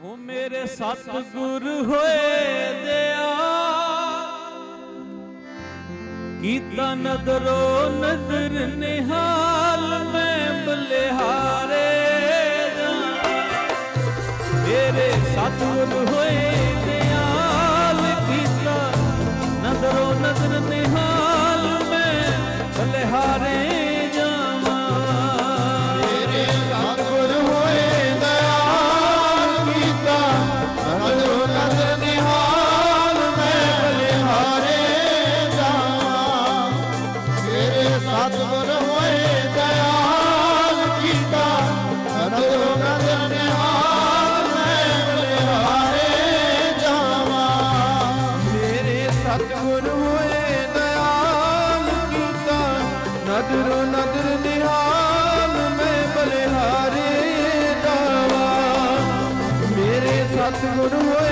ਉਹ ਮੇਰੇ ਸਤਿਗੁਰ ਹੋਏ ਦਿਆ ਕੀਤਾ ਨਦਰੋ ਨਦਰ ਨਿਹਾਲ, ਮੈਂ ਬਲਿਹਾਰੇ ਮੇਰੇ ਸਤਿਗੁਰ ਹੋਏ ਦਿਆਲ, ਕੀਤਾ ਨਦਰੋ ਨਦਰ ਸਤਿਗੁਰ ਹੋਏ ਦਇਆਲ ਕੀਤਾ। ਨਦਰੋ ਨਦਰ ਨਿਹਾਲ ਮੈਂ ਬਲਿਹਾਰੇ ਜਾਵਾਂ। ਮੇਰੇ ਸਤਿਗੁਰ ਹੋਏ ਦਇਆਲ ਕੀਤਾ। ਨਦਰੋ ਨਦਰ ਨਿਹਾਲ ਮੈਂ ਬਲਿਹਾਰੇ ਜਾਵਾਂ। ਮੇਰੇ ਸਤਿਗੁਰ ਹੋਏ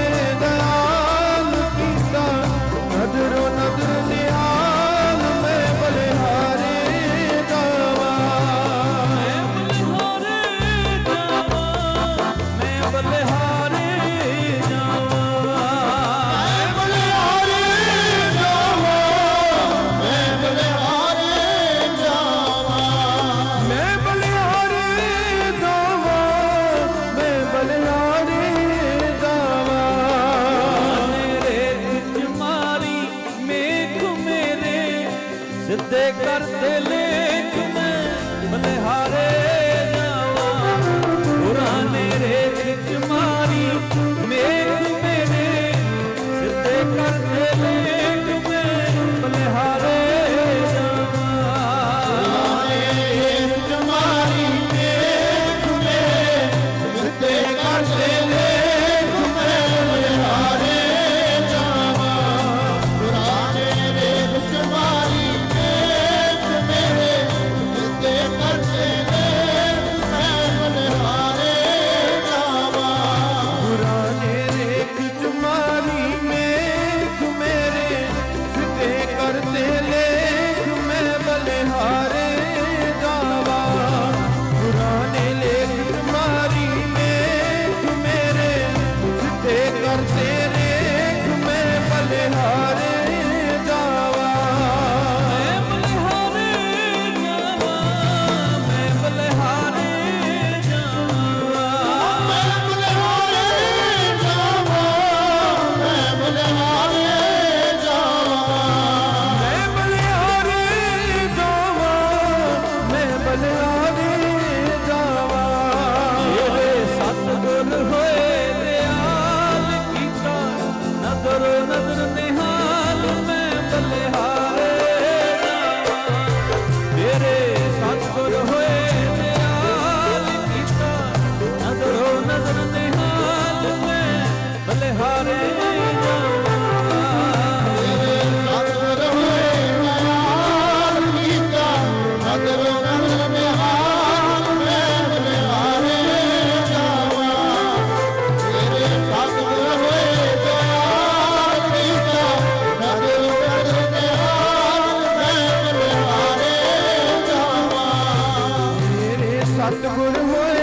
Hallelujah. सतगुरु होए